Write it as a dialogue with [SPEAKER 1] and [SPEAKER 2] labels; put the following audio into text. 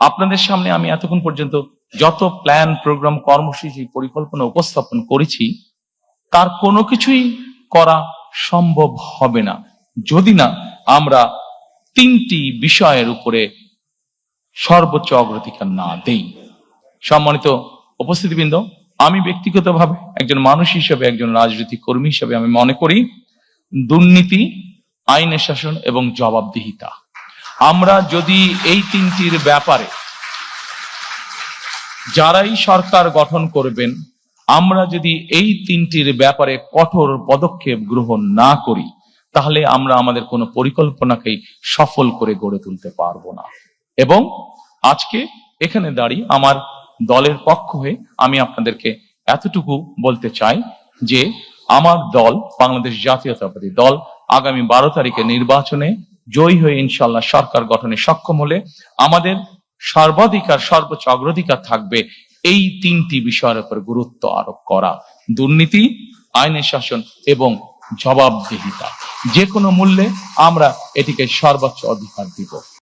[SPEAKER 1] আপনাদের সামনে আমি এতক্ষণ পর্যন্ত যত প্ল্যান প্রোগ্রাম কর্মসূচি, পরিকল্পনা উপস্থাপন করেছি, তার কোনো কিছুই করা সম্ভব হবে না। যদি না, আমরা তিনটি বিষয়ের উপরে সর্বোচ্চ অগ্রাধিকার না দেই। সম্মানিত উপস্থিতিবৃন্দ, আমি ব্যক্তিগতভাবে একজন মানুষ হিসেবে, একজন রাজনৈতিক কর্মী হিসেবে আমি মনে করি, দুর্নীতি, আইনের শাসন এবং জবাবদিহিতা। আমরা যদি এই তিনটির ব্যাপারে যারাই সরকার গঠন করবেন, আমরা যদি এই তিনটির ব্যাপারে কঠোর পদক্ষেপ গ্রহণ না করি, তাহলে আমরা আমাদের কোনো পরিকল্পনাকেই সফল করে গড়ে তুলতে পারব না। এবং আজকে এখানে দাঁড়িয়ে আমার দলের পক্ষ হয়ে আমি আপনাদেরকে এতটুকু বলতে চাই যে, আমার দল, বাংলাদেশ জাতীয়তাবাদী দল, আগামী বারো তারিখে নির্বাচনে জয়ী হয়ে ইনশাল্লাহ সরকার গঠনে সক্ষম হলে আমাদের সর্বাধিকার, সর্বোচ্চ অগ্রাধিকার থাকবে এই তিনটি বিষয়ের উপর গুরুত্ব আরোপ করা। দুর্নীতি, আইনের শাসন এবং জবাবদিহিতা। যে কোনো মূল্যে আমরা এটিকে সর্বোচ্চ অধিকার দিব।